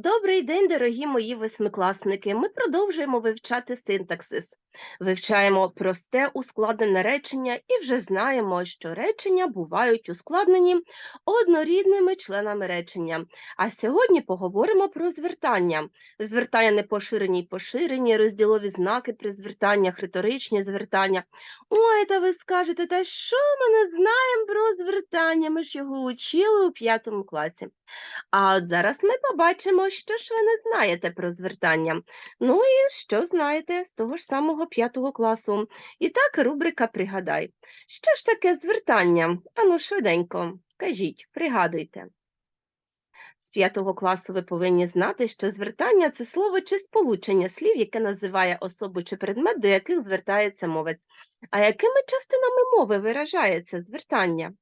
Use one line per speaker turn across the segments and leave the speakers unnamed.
Добрий день, дорогі мої восьмикласники. Ми продовжуємо вивчати синтаксис. Вивчаємо просте ускладнене речення і вже знаємо, що речення бувають ускладнені однорідними членами речення. А сьогодні поговоримо про звертання. Звертання непоширені й поширені, розділові знаки при звертаннях, риторичні звертання. Ой, та ви скажете, та що ми не знаємо про звертання? Ми ж його учили у п'ятому класі. А от зараз ми побачимо, що ж ви не знаєте про звертання. Ну і що знаєте з того ж самого п'ятого класу. І так, рубрика Пригадай. Що ж таке звертання? Ану, швиденько, кажіть, пригадуйте. З п'ятого класу ви повинні знати, що звертання це слово чи сполучення слів, яке називає особу чи предмет, до яких звертається мовець. А якими частинами мови виражається звертання?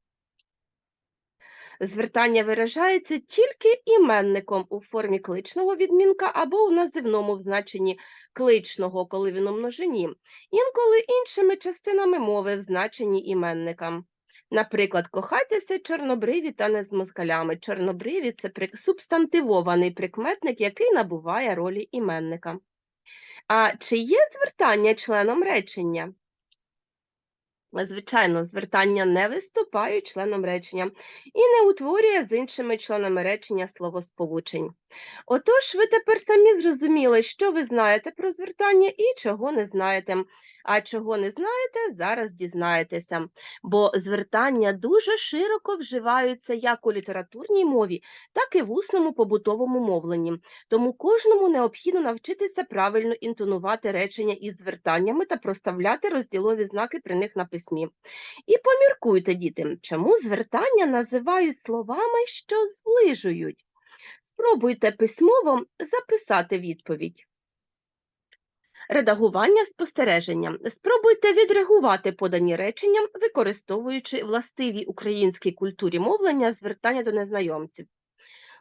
Звертання виражається тільки іменником у формі кличного відмінка або у називному в значенні кличного, коли він у множині, інколи іншими частинами мови в значенні іменника. Наприклад, кохайтеся чорнобриві та не з москалями. Чорнобриві це субстантивований прикметник, який набуває ролі іменника. А чи є звертання членом речення? Звичайно, звертання не виступають членом речення і не утворює з іншими членами речення словосполучень. Отож, ви тепер самі зрозуміли, що ви знаєте про звертання і чого не знаєте. А чого не знаєте, зараз дізнаєтеся. Бо звертання дуже широко вживаються як у літературній мові, так і в усному побутовому мовленні. Тому кожному необхідно навчитися правильно інтонувати речення із звертаннями та проставляти розділові знаки при них на письмі. І поміркуйте, діти, чому звертання називають словами, що зближують. Спробуйте письмово записати відповідь. Редагування спостереження. Спробуйте відреагувати подані речення, використовуючи властиві українській культурі мовлення звертання до незнайомців.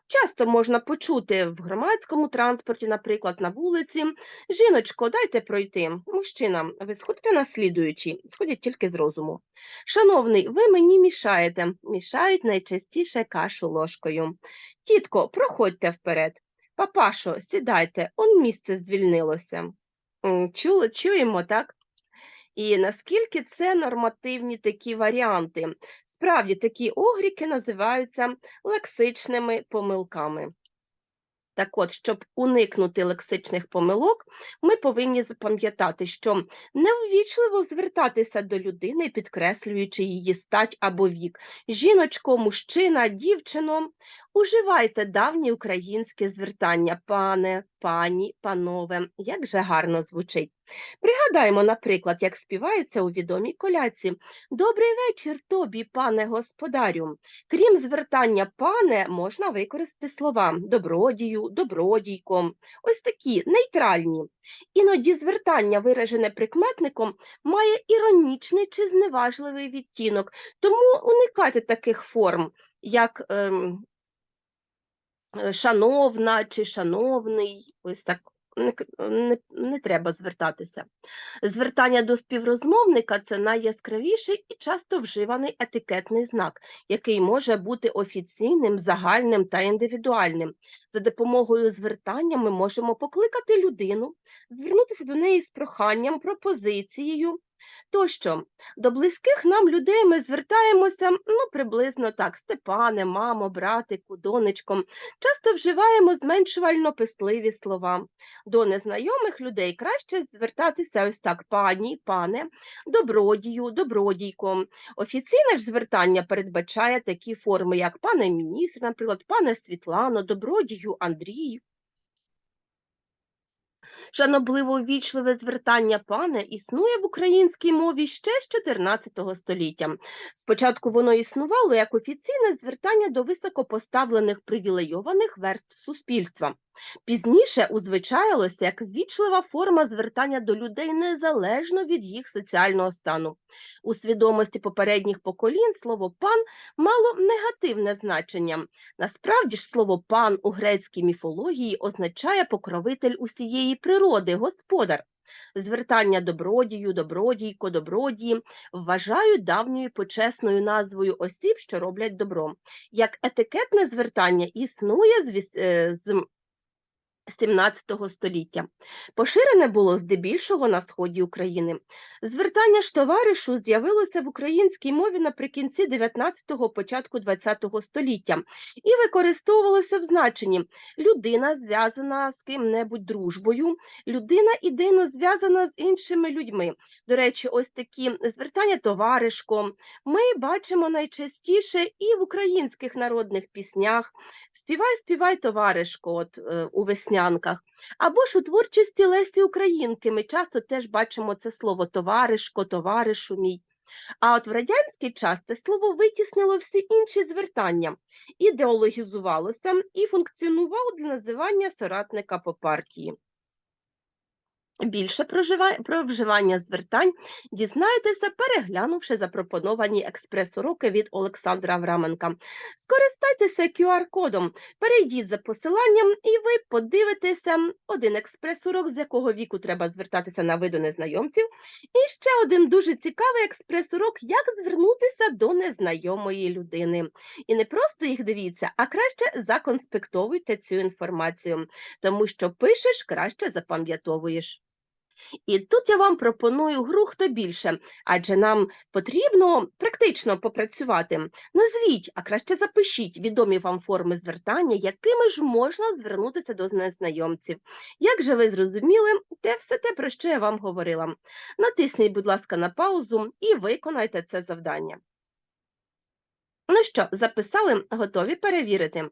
Часто можна почути в громадському транспорті, наприклад, на вулиці, жіночко, дайте пройти. Мужчина, ви сходите на слідуючий, сходять тільки з розуму. Шановний, ви мені мішаєте. Мішають найчастіше кашу ложкою. Тітко, проходьте вперед. Папашо, сідайте, он місце звільнилося. Чули, чуємо, так? І наскільки це нормативні такі варіанти? Справді, такі огріки називаються лексичними помилками. Так от, щоб уникнути лексичних помилок, ми повинні запам'ятати, що неввічливо звертатися до людини, підкреслюючи її стать або вік. Жіночко, мужчина, дівчино. Уживайте давні українське звертання пане, пані, панове, як же гарно звучить. Пригадаймо, наприклад, як співається у відомій коляці Добрий вечір тобі, пане господарю. Крім звертання пане, можна використати слова добродію, добродійком. Ось такі нейтральні. Іноді звертання, виражене прикметником, має іронічний чи зневажливий відтінок, тому уникайте таких форм, як ем, шановна чи шановний, ось так. Не, не, не треба звертатися. Звертання до співрозмовника це найяскравіший і часто вживаний етикетний знак, який може бути офіційним, загальним та індивідуальним. За допомогою звертання ми можемо покликати людину, звернутися до неї з проханням, пропозицією. Тощо до близьких нам людей ми звертаємося ну, приблизно так: Степане, мамо, братику, донечком. Часто вживаємо зменшувально писливі слова. До незнайомих людей краще звертатися ось так: пані, пане, добродію, добродійко. Офіційне ж звертання передбачає такі форми, як пане міністр, наприклад, пане Світлано, добродію, Андрію. Шанобливо ввічливе звертання пане існує в українській мові ще з 14 століття. Спочатку воно існувало як офіційне звертання до високопоставлених привілейованих верств суспільства. Пізніше узвичаїлося як ввічлива форма звертання до людей незалежно від їх соціального стану. У свідомості попередніх поколінь слово пан мало негативне значення. Насправді ж слово пан у грецькій міфології означає покровитель усієї природи, господар. Звертання добродію, добродійко, добродії вважають давньою почесною назвою осіб, що роблять добро. Як етикетне звертання існує з, е, XVII століття. Поширене було здебільшого на сході України. Звертання ж товаришу з'явилося в українській мові наприкінці 19-го, початку 20-го століття і використовувалося в значенні людина зв'язана з ким-небудь дружбою, людина ідейно зв'язана з іншими людьми. До речі, ось такі звертання товаришком ми бачимо найчастіше і в українських народних піснях. Співай, співай, товаришко, от е, у веснянках. Або ж у творчості Лесі Українки ми часто теж бачимо це слово товаришко, товаришу мій. А от в радянський час це слово витіснило всі інші звертання, ідеологізувалося і функціонувало для називання соратника по партії. Більше про, вживання звертань дізнаєтеся, переглянувши запропоновані експрес-уроки від Олександра Авраменка. Скористайтеся QR-кодом, перейдіть за посиланням, і ви подивитеся один експрес-урок, з якого віку треба звертатися на виду незнайомців, і ще один дуже цікавий експрес-урок, як звернутися до незнайомої людини. І не просто їх дивіться, а краще законспектовуйте цю інформацію, тому що пишеш, краще запам'ятовуєш. І тут я вам пропоную гру хто більше, адже нам потрібно практично попрацювати. Назвіть, а краще запишіть відомі вам форми звертання, якими ж можна звернутися до незнайомців. Як же ви зрозуміли, те все те, про що я вам говорила. Натисніть, будь ласка, на паузу і виконайте це завдання. Ну що, записали, готові перевірити.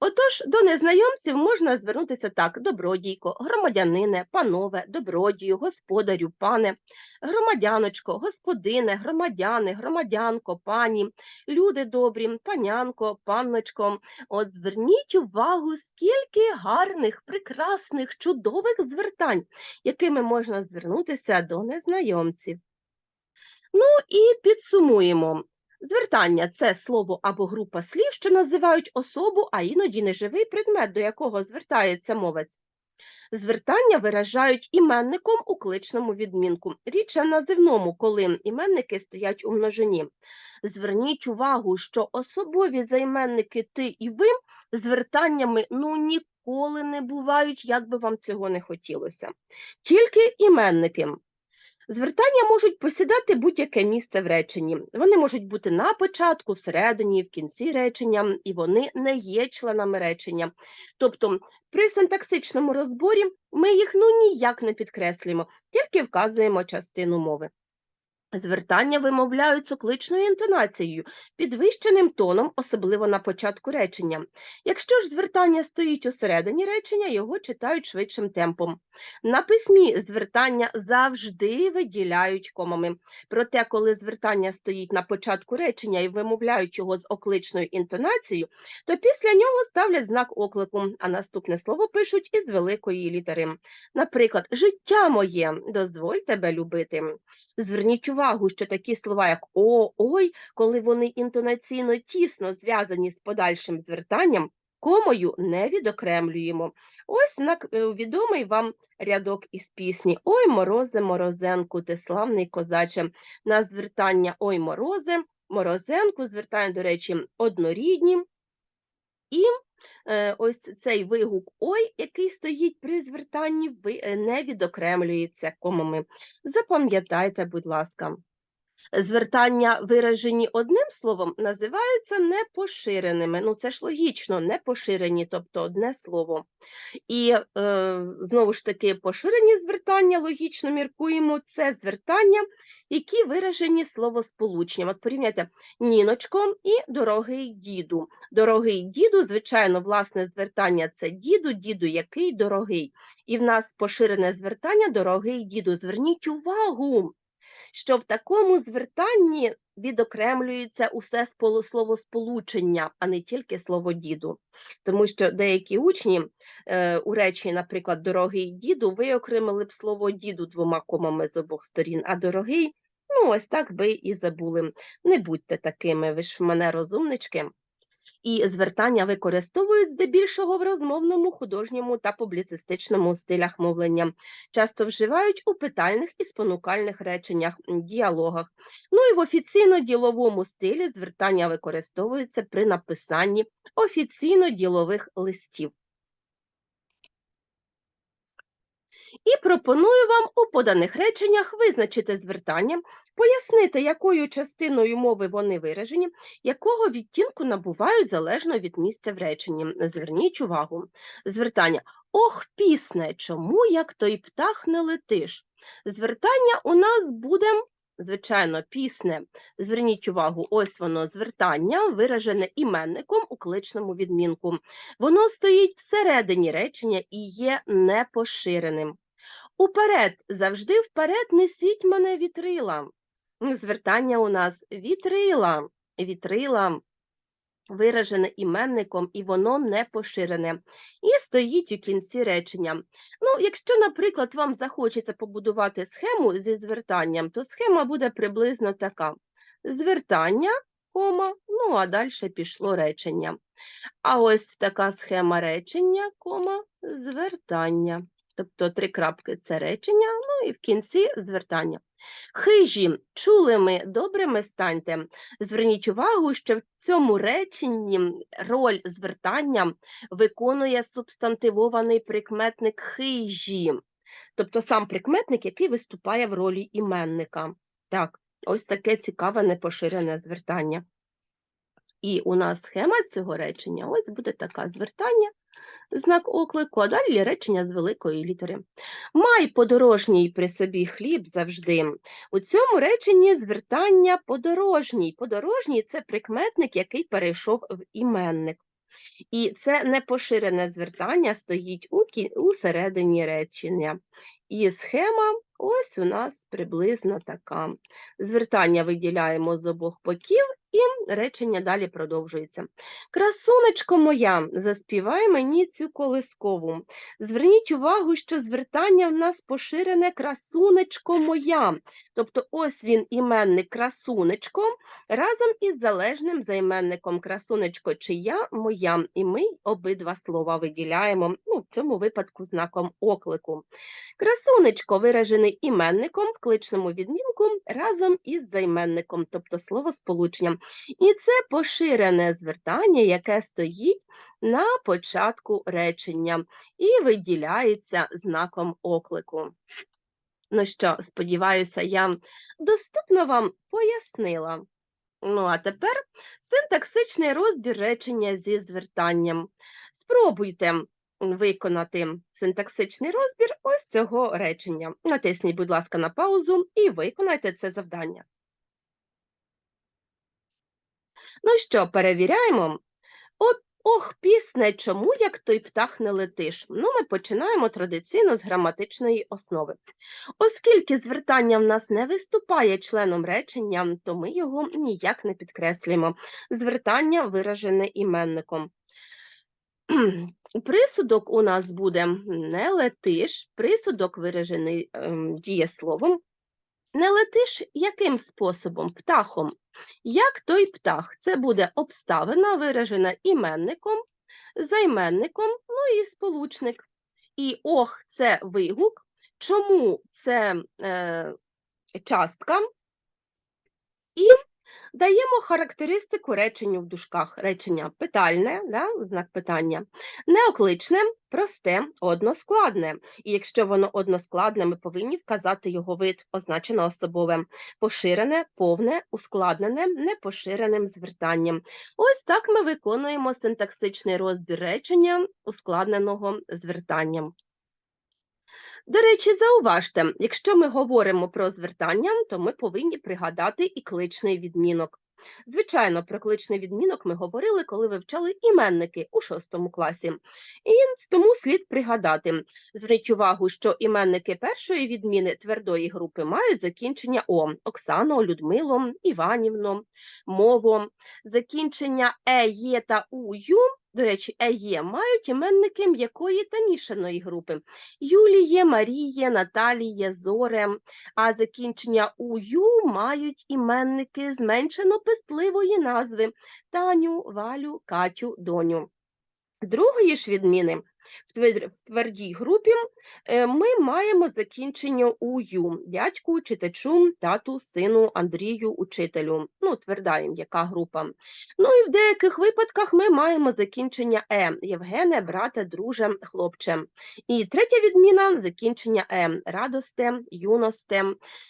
Отож, до незнайомців можна звернутися так: добродійко, громадянине, панове, добродію, господарю, пане, громадяночко, господине, громадяни, громадянко, пані, люди добрі, панянко, панночко. От зверніть увагу, скільки гарних, прекрасних, чудових звертань, якими можна звернутися до незнайомців. Ну і підсумуємо. Звертання це слово або група слів, що називають особу, а іноді неживий предмет, до якого звертається мовець. Звертання виражають іменником у кличному відмінку, в називному, коли іменники стоять у множині. Зверніть увагу, що особові займенники ти і ви звертаннями ну ніколи не бувають, як би вам цього не хотілося. Тільки іменники. Звертання можуть посідати будь-яке місце в реченні. Вони можуть бути на початку, всередині, в кінці речення, і вони не є членами речення. Тобто при синтаксичному розборі ми їх ну ніяк не підкреслюємо, тільки вказуємо частину мови. Звертання вимовляють цикличною інтонацією, підвищеним тоном, особливо на початку речення. Якщо ж звертання стоїть у середині речення, його читають швидшим темпом. На письмі звертання завжди виділяють комами. Проте, коли звертання стоїть на початку речення і вимовляють його з окличною інтонацією, то після нього ставлять знак оклику, а наступне слово пишуть із великої літери. Наприклад, життя моє, дозволь тебе любити. Зверніть увагу, що такі слова, як о, ой, коли вони інтонаційно тісно зв'язані з подальшим звертанням, комою не відокремлюємо. Ось е, відомий вам рядок із пісні Ой морозе, морозенку, ти славний козаче. На звертання Ой морозе, морозенку, звертання, до речі, однорідні. І е, ось цей вигук Ой, який стоїть при звертанні, е, не відокремлюється комами. Запам'ятайте, будь ласка. Звертання, виражені одним словом, називаються непоширеними. Ну, це ж логічно, непоширені, тобто одне слово. І е, знову ж таки, поширені звертання, логічно міркуємо, це звертання, які виражені словосполученням. От порівняйте ніночко і дорогий діду. Дорогий діду, звичайно, власне звертання це діду, діду який дорогий. І в нас поширене звертання дорогий діду. Зверніть увагу що в такому звертанні відокремлюється усе словосполучення, а не тільки слово діду. Тому що деякі учні е, у речі, наприклад, дорогий діду, виокремили б слово діду двома комами з обох сторін, а дорогий, ну ось так би і забули. Не будьте такими, ви ж в мене розумнички і звертання використовують здебільшого в розмовному, художньому та публіцистичному стилях мовлення, часто вживають у питальних і спонукальних реченнях, діалогах. Ну і в офіційно-діловому стилі звертання використовуються при написанні офіційно-ділових листів. І пропоную вам у поданих реченнях визначити звертання, пояснити, якою частиною мови вони виражені, якого відтінку набувають залежно від місця в реченні. Зверніть увагу. Звертання Ох, пісне, чому як той птах не летиш? Звертання у нас буде, звичайно, пісне. Зверніть увагу, ось воно звертання, виражене іменником у кличному відмінку. Воно стоїть всередині речення і є непоширеним. Уперед, завжди вперед несіть мене вітрила. Звертання у нас вітрила, вітрила виражене іменником, і воно не поширене. І стоїть у кінці речення. Ну, якщо, наприклад, вам захочеться побудувати схему зі звертанням, то схема буде приблизно така: звертання, кома, ну а далі пішло речення. А ось така схема речення, кома, звертання. Тобто три крапки це речення, ну і в кінці звертання. Хижі, чулими, добрими станьте. Зверніть увагу, що в цьому реченні роль звертання виконує субстантивований прикметник хижі, тобто сам прикметник, який виступає в ролі іменника. Так, ось таке цікаве непоширене звертання. І у нас схема цього речення ось буде така звертання, знак оклику, а далі речення з великої літери. Май подорожній при собі хліб завжди. У цьому реченні звертання подорожній. Подорожній це прикметник, який перейшов в іменник. І це непоширене звертання стоїть у, середині речення. І схема ось у нас приблизно така. Звертання виділяємо з обох боків, і речення далі продовжується. Красунечко моя, заспівай мені цю колискову. Зверніть увагу, що звертання в нас поширене красунечко моя. Тобто ось він іменник красунечко разом із залежним займенником красунечко чия моя. І ми обидва слова виділяємо, ну, в цьому випадку знаком оклику. Красунечко виражений іменником в кличному відмінку разом із займенником, тобто словосполученням. І це поширене звертання, яке стоїть на початку речення і виділяється знаком оклику. Ну що, сподіваюся, я доступно вам пояснила. Ну, а тепер синтаксичний розбір речення зі звертанням. Спробуйте виконати синтаксичний розбір ось цього речення. Натисніть, будь ласка, на паузу і виконайте це завдання. Ну що, перевіряємо? От, ох, пісне, чому як той птах не летиш? Ну, ми починаємо традиційно з граматичної основи. Оскільки звертання в нас не виступає членом речення, то ми його ніяк не підкреслюємо. Звертання виражене іменником. Присудок у нас буде не летиш, присудок виражений ем, дієсловом. Не летиш яким способом? Птахом. Як той птах? Це буде обставина, виражена іменником, займенником, ну і сполучник. І ох, це вигук. Чому це е, частка? І даємо характеристику реченню в дужках. Речення питальне, да, знак питання, неокличне, просте, односкладне. І якщо воно односкладне, ми повинні вказати його вид, означено особове, поширене, повне, ускладнене, непоширеним звертанням. Ось так ми виконуємо синтаксичний розбір речення ускладненого звертанням. До речі, зауважте, якщо ми говоримо про звертання, то ми повинні пригадати і кличний відмінок. Звичайно, про кличний відмінок ми говорили, коли вивчали іменники у шостому класі. І тому слід пригадати. Зверніть увагу, що іменники першої відміни твердої групи мають закінчення О Оксано, Людмило, Іванівно, мово, закінчення Е, Є та У, Ю до речі, ЕЄ мають іменники м'якої та мішаної групи. Юліє, Маріє, Наталіє, Зоре, а закінчення ую мають іменники зменшено пестливої назви Таню, Валю, Катю, Доню. Другої ж відміни В твердій групі е, ми маємо закінчення ую. Дядьку, читачу, тату, сину, Андрію, учителю. Ну, тверда і м'яка група. Ну і в деяких випадках ми маємо закінчення е. Євгене, брате, друже, хлопче. І третя відміна закінчення е. Радосте, юносте.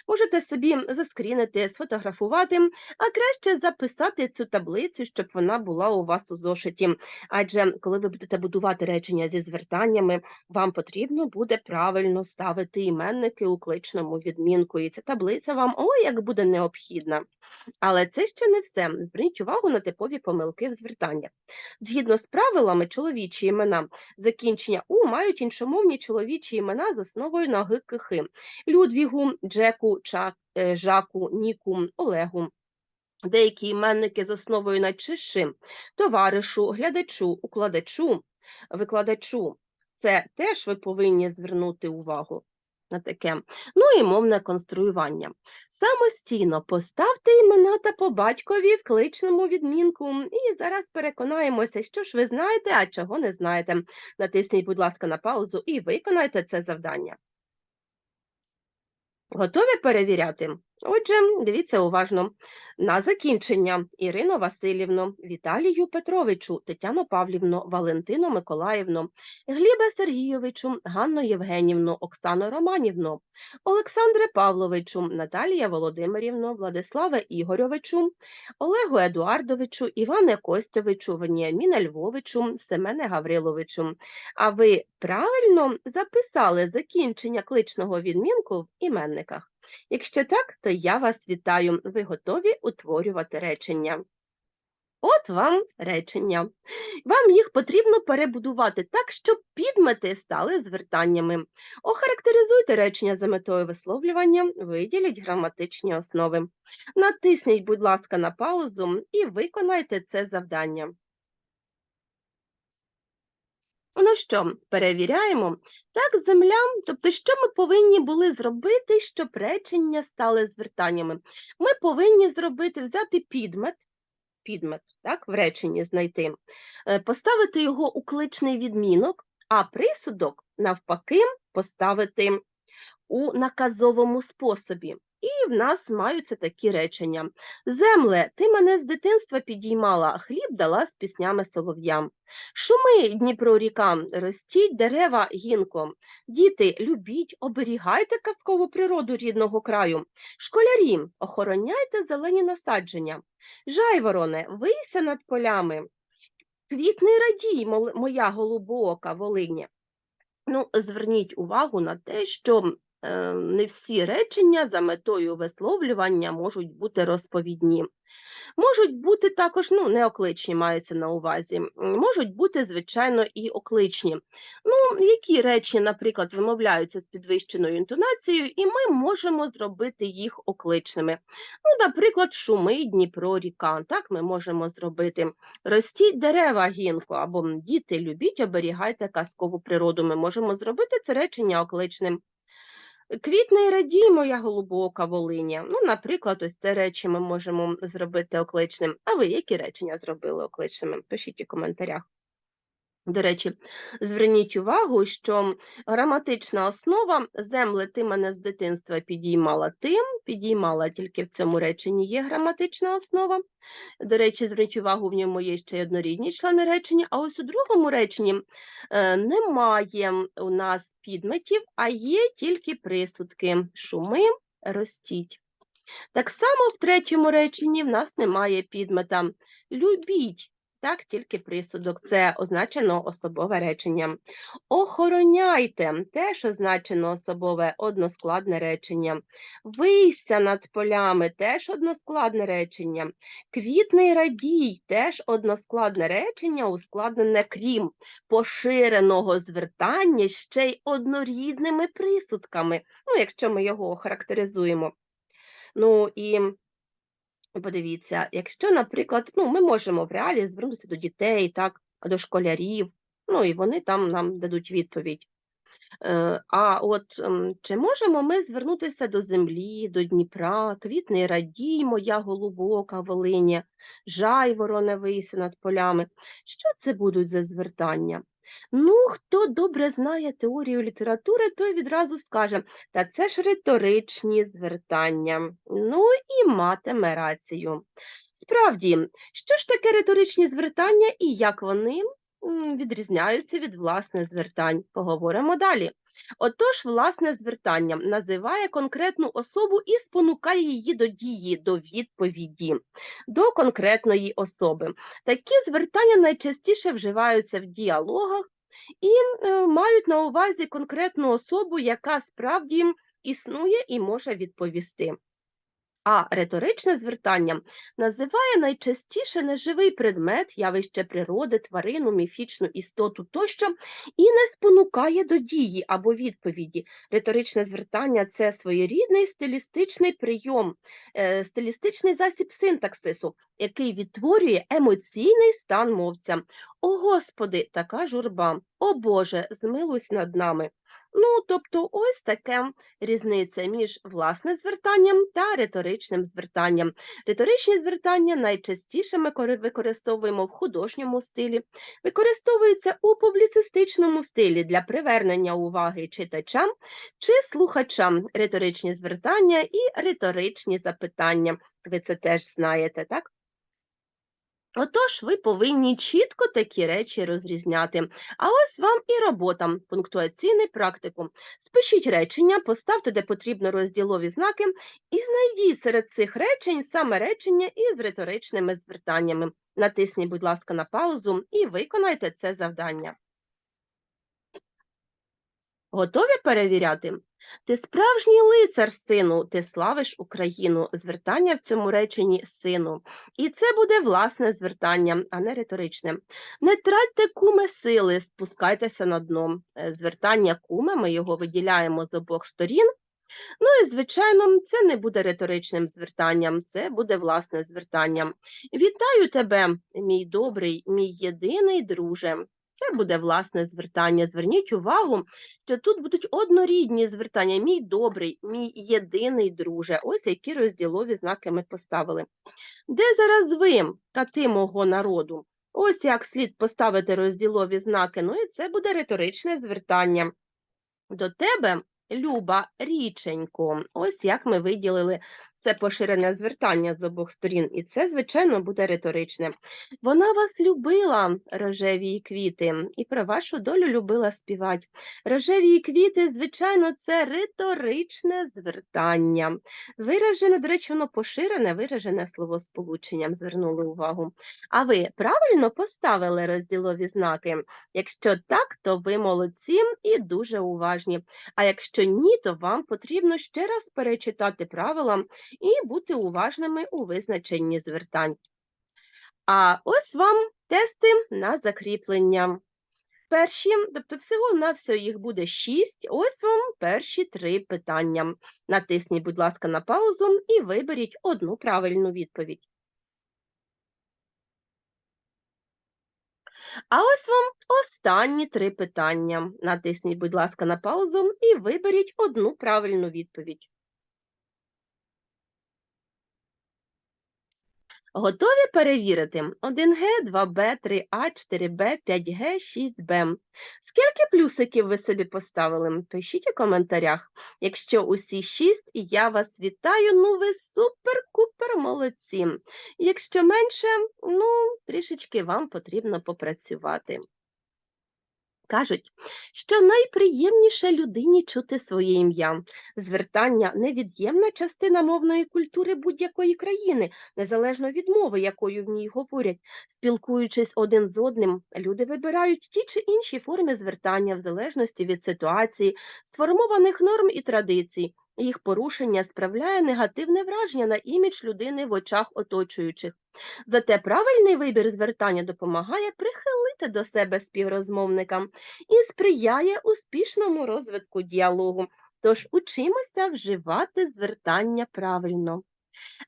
Можете собі заскрінити, сфотографувати, а краще записати цю таблицю, щоб вона була у вас у зошиті. Адже коли ви будете будувати речення зі звертаннями, вам потрібно буде правильно ставити іменники у кличному відмінку, і ця таблиця вам ой як буде необхідна. Але це ще не все. Зверніть увагу на типові помилки в звертаннях. Згідно з правилами, чоловічі імена закінчення у мають іншомовні чоловічі імена з основою на г-к-хи. Людвігу, Джеку, Чак, е, Жаку, Ніку, Олегу. Деякі іменники з основою на чиши, товаришу, глядачу, укладачу, викладачу. Це теж ви повинні звернути увагу на таке. Ну і мовне конструювання. Самостійно поставте імена та по батькові в кличному відмінку. І зараз переконаємося, що ж ви знаєте, а чого не знаєте. Натисніть, будь ласка, на паузу і виконайте це завдання. Готові перевіряти? Отже, дивіться уважно. На закінчення Ірину Васильівну, Віталію Петровичу, Тетяну Павлівну, Валентину Миколаївну, Гліба Сергійовичу, Ганну Євгенівну, Оксану Романівну, Олександре Павловичу, Наталія Володимирівну, Владислава Ігорьовичу, Олегу Едуардовичу, Іване Костьовичу, Веніаміна Львовичу, Семене Гавриловичу. А ви правильно записали закінчення кличного відмінку в іменниках? Якщо так, то я вас вітаю. Ви готові утворювати речення. От вам речення. Вам їх потрібно перебудувати так, щоб підмети стали звертаннями. Охарактеризуйте речення за метою висловлювання, виділіть граматичні основи. Натисніть, будь ласка, на паузу і виконайте це завдання. Ну що, перевіряємо. Так, земля, тобто, що ми повинні були зробити, щоб речення стали звертаннями? Ми повинні зробити, взяти підмет, підмет, так, в реченні знайти, е, поставити його у кличний відмінок, а присудок, навпаки, поставити у наказовому способі. І в нас маються такі речення. Земле, ти мене з дитинства підіймала, хліб дала з піснями солов'ям. Шуми, Дніпро ріка, ростіть дерева гінком. Діти, любіть, оберігайте казкову природу рідного краю. Школярі, охороняйте зелені насадження. Жайвороне, вийся над полями. Квітний радій, моя голубоока Волині. Ну, зверніть увагу на те, що не всі речення за метою висловлювання можуть бути розповідні. Можуть бути також, ну, не окличні мається на увазі, можуть бути, звичайно, і окличні. Ну, які речення, наприклад, вимовляються з підвищеною інтонацією, і ми можемо зробити їх окличними. Ну, наприклад, шуми Дніпро ріка. Так ми можемо зробити. Ростіть дерева гінко, або діти, любіть, оберігайте казкову природу. Ми можемо зробити це речення окличним. Квітне і радій, моя голубока Волиня. Ну, наприклад, ось це речі ми можемо зробити окличним. А ви які речення зробили окличними? Пишіть у коментарях. До речі, зверніть увагу, що граматична основа земле ти мене з дитинства підіймала ти, підіймала тільки в цьому реченні є граматична основа. До речі, зверніть увагу, в ньому є ще однорідні члени речення, а ось у другому реченні е, немає у нас підметів, а є тільки присудки шуми, ростіть. Так само в третьому реченні в нас немає підмета. Любіть. Так, тільки присудок, це означено особове речення. Охороняйте теж означено особове односкладне речення. Вийся над полями теж односкладне речення. Квітний радій теж односкладне речення, ускладнене крім поширеного звертання ще й однорідними присудками. Ну, якщо ми його охарактеризуємо. Ну і подивіться, якщо, наприклад, ну, ми можемо в реалі звернутися до дітей, так, до школярів, ну і вони там нам дадуть відповідь. Е, А от ем, чи можемо ми звернутися до землі, до Дніпра, квітне радій, моя голубока Волині, жайвороне вися над полями? Що це будуть за звертання? Ну, хто добре знає теорію літератури, той відразу скаже, та це ж риторичні звертання. Ну і матиме рацію. Справді, що ж таке риторичні звертання і як вони відрізняються від власних звертань? Поговоримо далі. Отож, власне звертання називає конкретну особу і спонукає її до дії, до відповіді, до конкретної особи. Такі звертання найчастіше вживаються в діалогах і е, мають на увазі конкретну особу, яка справді існує і може відповісти. А риторичне звертання називає найчастіше неживий предмет, явище природи, тварину, міфічну істоту тощо, і не спонукає до дії або відповіді. Риторичне звертання це своєрідний стилістичний прийом, е, стилістичний засіб синтаксису, який відтворює емоційний стан мовця. О Господи, така журба! О Боже, змилуйся над нами. Ну, тобто, ось таке різниця між власне звертанням та риторичним звертанням. Риторичні звертання найчастіше ми використовуємо в художньому стилі, використовуються у публіцистичному стилі для привернення уваги читачам чи слухачам. Риторичні звертання і риторичні запитання. Ви це теж знаєте, так? Отож, ви повинні чітко такі речі розрізняти. А ось вам і робота, пунктуаційний практикум. Спишіть речення, поставте, де потрібно розділові знаки, і знайдіть серед цих речень саме речення із риторичними звертаннями. Натисніть, будь ласка, на паузу і виконайте це завдання. Готові перевіряти? Ти справжній лицар, сину, ти славиш Україну. Звертання в цьому реченні сину. І це буде власне звертання, а не риторичне. Не тратьте куме сили, спускайтеся на дно. Е, Звертання куме, ми його виділяємо з обох сторін. Ну і, звичайно, це не буде риторичним звертанням, це буде власне звертанням. Вітаю тебе, мій добрий, мій єдиний друже. Це буде власне звертання. Зверніть увагу, що тут будуть однорідні звертання. Мій добрий, мій єдиний друже. Ось які розділові знаки ми поставили. Де зараз ви, кати мого народу? Ось як слід поставити розділові знаки. Ну і це буде риторичне звертання. До тебе, Люба, річенько. Ось як ми виділили це поширене звертання з обох сторін, і це, звичайно, буде риторичне. Вона вас любила, рожеві квіти, і про вашу долю любила співати. Рожеві квіти, звичайно, це риторичне звертання. Виражене, до речі, воно поширене, виражене словосполученням, звернули увагу. А ви правильно поставили розділові знаки? Якщо так, то ви молодці і дуже уважні. А якщо ні, то вам потрібно ще раз перечитати правила і бути уважними у визначенні звертань. А ось вам тести на закріплення. Перші, тобто всього на все їх буде шість. Ось вам перші три питання. Натисніть, будь ласка, на паузу і виберіть одну правильну відповідь. А ось вам останні три питання. Натисніть, будь ласка, на паузу і виберіть одну правильну відповідь. Готові перевірити 1Г, 2Б, 3А, 4Б, 5Г, 6Б. Скільки плюсиків ви собі поставили? Пишіть у коментарях. Якщо усі 6, я вас вітаю, ну ви супер-купер молодці. Якщо менше, ну, трішечки вам потрібно попрацювати. Кажуть, що найприємніше людині чути своє ім'я. Звертання невід'ємна частина мовної культури будь-якої країни, незалежно від мови, якою в ній говорять. Спілкуючись один з одним, люди вибирають ті чи інші форми звертання в залежності від ситуації, сформованих норм і традицій. Їх порушення справляє негативне враження на імідж людини в очах оточуючих. Зате правильний вибір звертання допомагає прихилити до себе співрозмовника і сприяє успішному розвитку діалогу. Тож учимося вживати звертання правильно.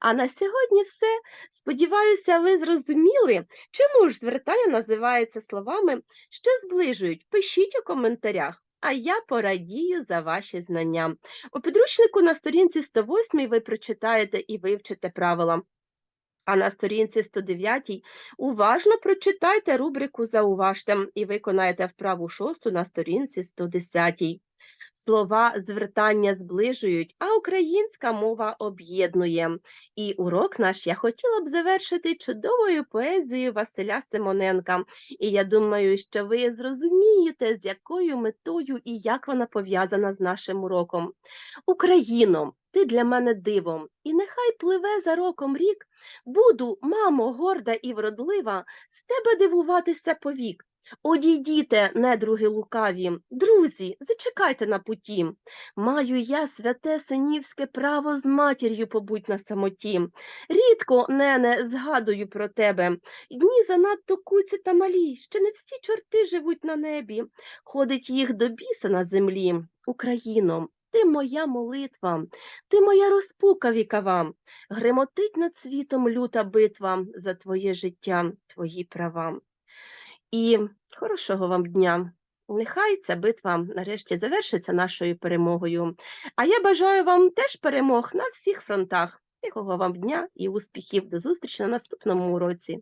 А на сьогодні все. Сподіваюся, ви зрозуміли, чому ж звертання називається словами, що зближують. Пишіть у коментарях. А я порадію за ваші знання. У підручнику на сторінці 108 ви прочитаєте і вивчите правила. А на сторінці 109 уважно прочитайте рубрику Зауважте і виконаєте вправу шосту на сторінці 110. Слова звертання зближують, а українська мова об'єднує. І урок наш я хотіла б завершити чудовою поезією Василя Симоненка. І я думаю, що ви зрозумієте, з якою метою і як вона пов'язана з нашим уроком. Україно, ти для мене дивом, і нехай пливе за роком рік, буду, мамо, горда і вродлива, з тебе дивуватися повік. Одійдіте, недруги лукаві, друзі, зачекайте на путі. Маю я святе синівське право з матір'ю побуть на самоті. Рідко, нене, згадую про тебе. Дні занадто куці та малі, ще не всі чорти живуть на небі. Ходить їх до біса на землі. Україно, ти моя молитва, ти моя розпука вікова. Гремотить над світом люта битва за твоє життя, твої права. І хорошого вам дня. Нехай ця битва нарешті завершиться нашою перемогою. А я бажаю вам теж перемог на всіх фронтах. Тихого вам дня і успіхів. До зустрічі на наступному уроці.